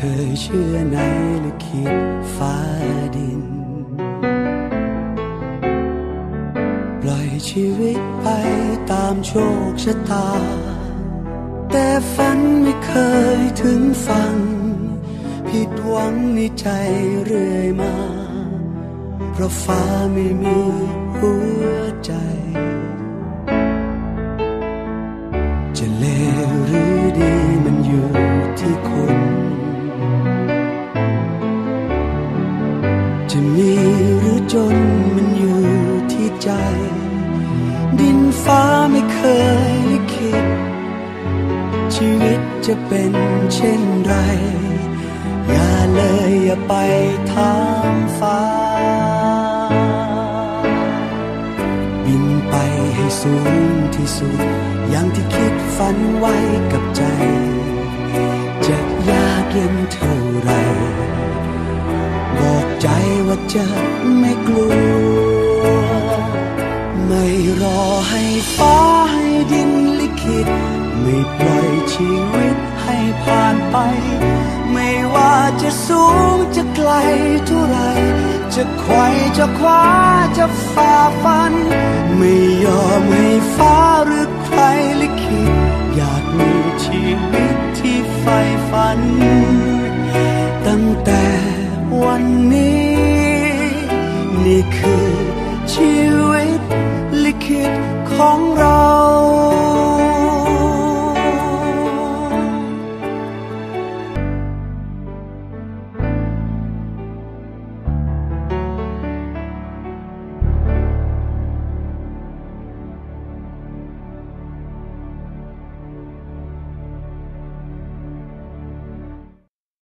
เคยเชื่อในลิขิตฟ้าดิน ปล่อยชีวิตไปตามโชคชะตา แต่ฝันไม่เคยถึงฟังผิดหวังในใจเรื่อยมา เพราะฟ้าไม่มีหัวใจ จะเล ใจ ดินฟ้าไม่เคยลิขิตชีวิตจะเป็นเช่นไร อย่าเลยอย่าไปถามฟ้า บินไปให้สูงที่สุด อย่างที่คิดฝันไว้กับใจ จะยากเย็นเท่าไร บอกใจว่าจะไม่กลัว ไม่รอให้ฟ้าให้ดินลิขิต ไม่ปล่อยชีวิตให้ผ่านไป ไม่ว่าจะสูงจะไกลเท่าไรจะคขวยจะคว้าจะฝ่าฟัน ไม่ยอมให้ฟ้าหรือใครลิขิต อยากมีชีวิตที่ใฝ่ฝัน ตั้งแต่วันนี้ นี่คือ คิดของเรา